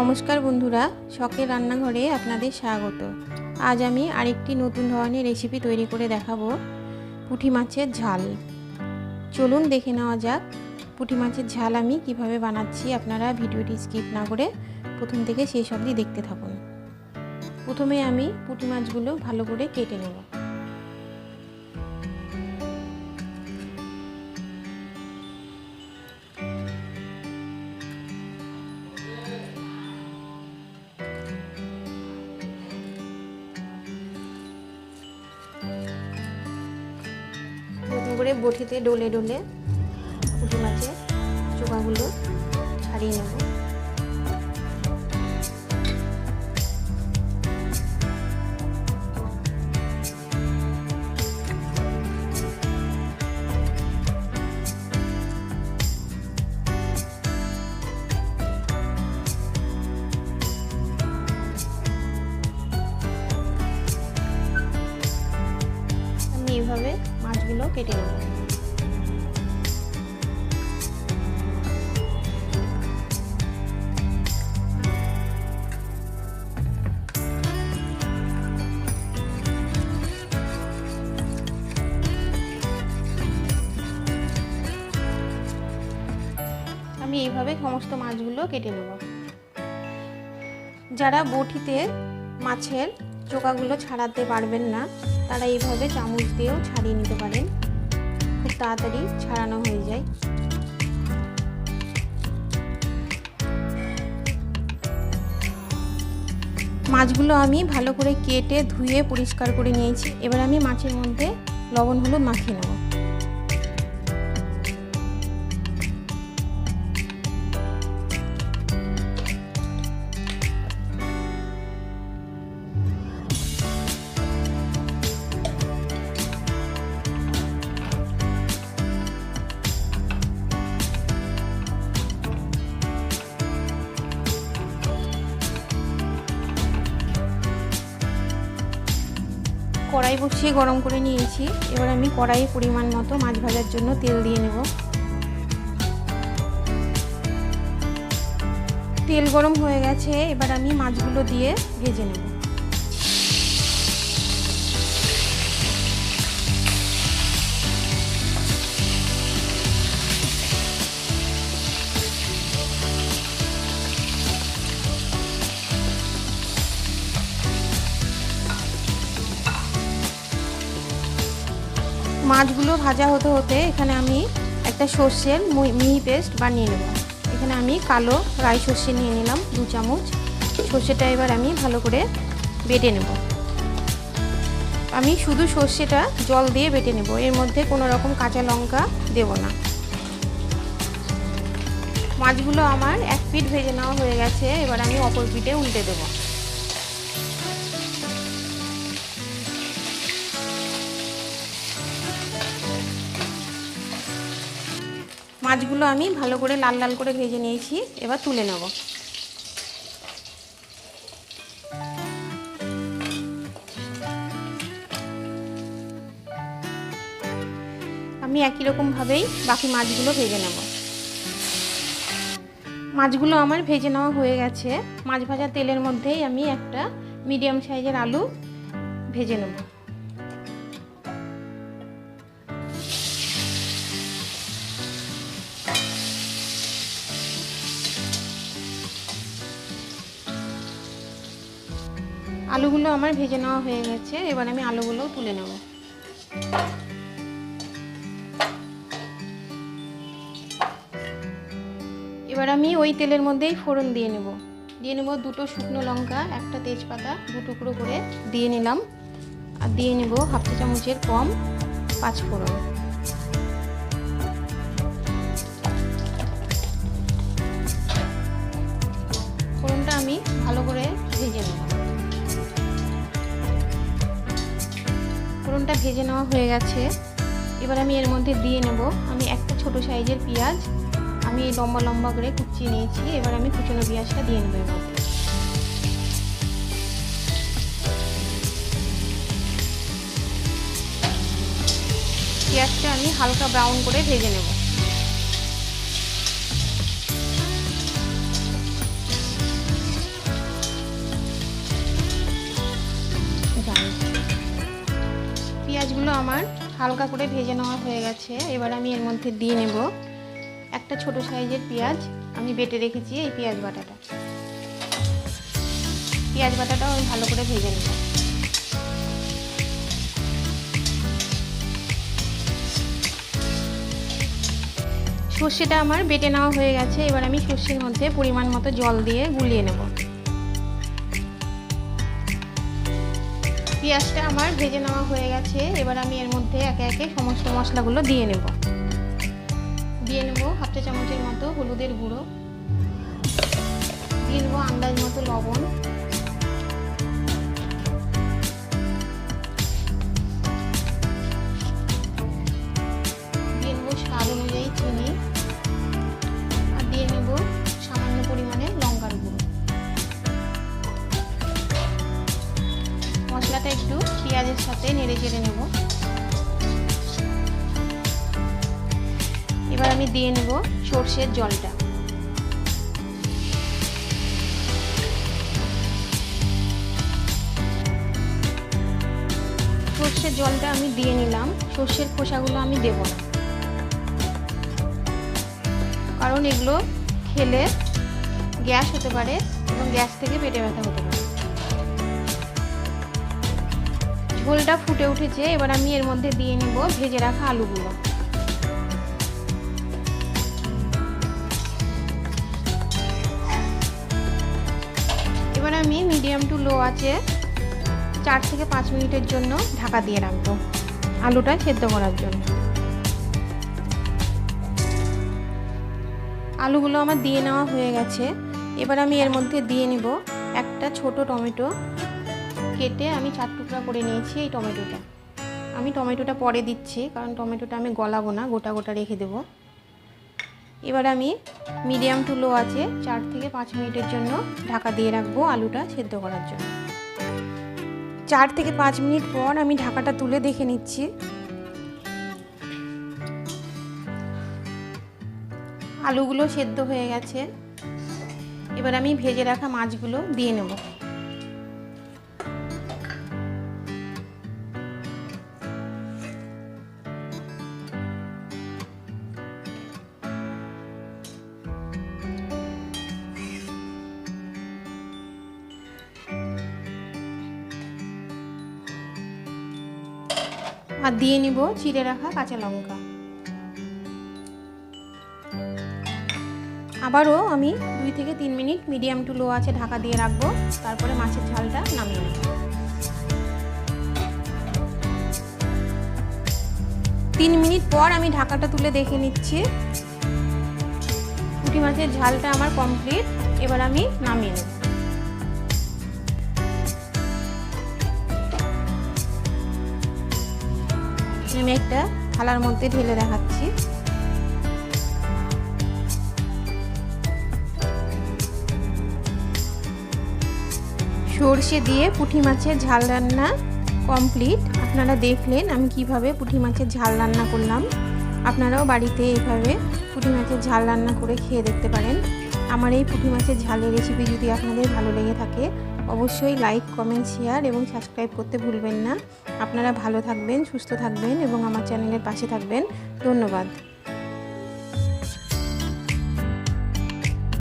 নমস্কার বন্ধুরা, শখের রান্নাঘরে আপনাদের স্বাগত। আজ আমি আরেকটি নতুন ধরনের রেসিপি তৈরি করে দেখাবো, পুঁটি মাছের ঝাল। চলুন দেখে নেওয়া যাক, পুঁটি মাছের ঝাল আমি কীভাবে বানাচ্ছি আপনারা ভিডিওটি স্কিপ না করে প্রথম থেকে শেষ অবধি দেখতে থাকুন। প্রথমে আমি পুঁটি মাছগুলো ভালো করে কেটে নেব। করে বটিতে ডলে ডলে পুঁটি মাছের চোখাগুলো ছাড়িয়ে নেব। কেটে নেব আমি এইভাবে সমস্ত মাছগুলো কেটে নেব। যারা বটিতে মাছের চোকাগুলো ছাড়াতে পারবেন না। তারা এইভাবে চামচ দিয়েও ছাড়িয়ে নিতে পারেন। খুব তাড়াতাড়ি ছাড়ানো হয়ে যায়। মাছগুলো আমি ভালো করে কেটে ধুয়ে পরিষ্কার করে নিয়েছি। এবার আমি মাছের মধ্যে লবণ হলুদ মাখিয়ে নেব। বসিয়ে গরম করে নিয়েছি। এবার আমি কড়াই পরিমাণ মতো মাছ ভাজার জন্য তেল দিয়ে নেব। তেল গরম হয়ে গেছে, এবার আমি মাছগুলো দিয়ে ভেজে নেব। মাছগুলো ভাজা হতে হতে এখানে আমি একটা সর্ষের মিহি পেস্ট বানিয়ে নেব। এখানে আমি কালো রাই সর্ষে নিয়ে নিলাম দু চামচ। সর্ষেটা এবার আমি ভালো করে বেটে নেব। আমি শুধু সর্ষেটা জল দিয়ে বেটে নেব। এর মধ্যে কোনো রকম কাঁচা লঙ্কা দেব না। মাছগুলো আমার এক পিঠ ভেজে নেওয়া হয়ে গেছে। এবার আমি অপর পিঠে উল্টে দেবো। মাছগুলো আমি ভালো করে লাল লাল করে ভেজে নিয়েছি। এবার তুলে নেব। আমি একই রকমভাবেই বাকি মাছগুলো ভেজে নেব। মাছগুলো আমার ভেজে নেওয়া হয়ে গেছে। মাছ ভাজা তেলের মধ্যেই আমি একটা মিডিয়াম সাইজের আলু ভেজে নেব। আলুগুলো আমার ভেজে নেওয়া হয়ে গেছে, এবার আমি আলুগুলো তুলে নেব। এবার আমি ওই তেলের মধ্যেই ফোড়ন দিয়ে নেব। দিয়ে নেব দুটো শুকনো লঙ্কা, একটা তেজপাতা, দু টুকরো করে দিয়ে নিলাম। আর দিয়ে নেব হাফ চা চামচের কম পাঁচ ফোড়ন। ভেজে নেওয়া হয়ে গেছে। এবার আমি এর মধ্যে দিয়ে নেব। আমি একটা ছোট সাইজের পেঁয়াজ। আমি লম্বা লম্বা করে কুচিয়ে নিয়েছি। এবার আমি কুচনো পেঁয়াজটা দিয়ে নেব পেঁয়াজটা আমি হালকা ব্রাউন করে ভেজে নেব। হালকা করে ভেজে নেওয়া হয়ে গেছে। এবার আমি এর মধ্যে দিয়ে নেব একটা ছোট সাইজের পেঁয়াজ। আমি বেটে রেখেছি এই পেঁয়াজ বাটাটা। পেঁয়াজ বাটাটাও আমি ভালো করে ভেজে নেব। সর্ষেটা আমার বেটে নেওয়া হয়ে গেছে। এবার আমি সর্ষের মধ্যে পরিমাণ মতো জল দিয়ে গুলিয়ে নেব। পেঁয়াজটা আমার ভেজে নেওয়া হয়ে গেছে। এবার আমি এর মধ্যে একে একে সমস্ত মশলাগুলো দিয়ে নেব। দিয়ে নেব হাফ চা চামচের মতো হলুদের গুঁড়ো। দিয়ে নেব আন্দাজ মতো লবণ। আমি দিয়ে নেব সর্ষের জলটা। সর্ষের জলটা আমি দিয়ে নিলাম, সর্ষের খোসাগুলো আমি দেব না। কারণ এগুলো খেলে গ্যাস হতে পারে এবং গ্যাস থেকে পেটে ব্যথা হতে পারে। ঝোলটা ফুটে উঠেছে, এবার আমি এর মধ্যে দিয়ে নেব ভেজে রাখা আলুগুলো। আমি মিডিয়াম টু লো আছে, চার থেকে পাঁচ মিনিটের জন্য ঢাকা দিয়ে রাখব। আলুটা সেদ্ধ করার জন্য। আলুগুলো আমার দিয়ে নেওয়া হয়ে গেছে। এবার আমি এর মধ্যে দিয়ে নেব একটা ছোট টমেটো। কেটে আমি চার টুকরা করে নিয়েছি এই টমেটোটা। আমি টমেটোটা পরে দিচ্ছি, কারণ টমেটোটা আমি গলাবো না, গোটা গোটা রেখে দেব। এবার আমি মিডিয়াম টু লো আছে, চার থেকে পাঁচ মিনিটের জন্য ঢাকা দিয়ে রাখব আলুটা সেদ্ধ করার জন্য। চার থেকে পাঁচ মিনিট পর আমি ঢাকাটা তুলে দেখে নিচ্ছি। আলুগুলো সেদ্ধ হয়ে গেছে। এবার আমি ভেজে রাখা মাছগুলো দিয়ে নেব। আর দিয়ে নিব চিড়ে রাখা কাঁচা লঙ্কা। আবারও আমি দুই থেকে তিন মিনিট মিডিয়াম টু লো আছে ঢাকা দিয়ে রাখব, তারপরে মাছের ঝালটা নামিয়ে নেব। তিন মিনিট পর আমি ঢাকাটা তুলে দেখে নিচ্ছি। পুঁটি মাছের ঝালটা আমার কমপ্লিট, এবার আমি নামিয়ে নেব। আমি একটা থালার মধ্যে ঢেলে দেখাচ্ছি। সর্ষে দিয়ে পুঁটি মাছের ঝাল রান্না কমপ্লিট। আপনারা দেখলেন আমি কীভাবে পুঁটি মাছের ঝাল রান্না করলাম। আপনারাও বাড়িতে এইভাবে পুঁটি মাছের ঝাল রান্না করে খেয়ে দেখতে পারেন। আমার এই পুঁটি মাছের ঝালের রেসিপি যদি আপনাদের ভালো লেগে থাকে, অবশ্যই লাইক কমেন্ট শেয়ার এবং সাবস্ক্রাইব করতে ভুলবেন না। আপনারা ভালো থাকবেন, সুস্থ থাকবেন এবং আমার চ্যানেলের পাশে থাকবেন। ধন্যবাদ।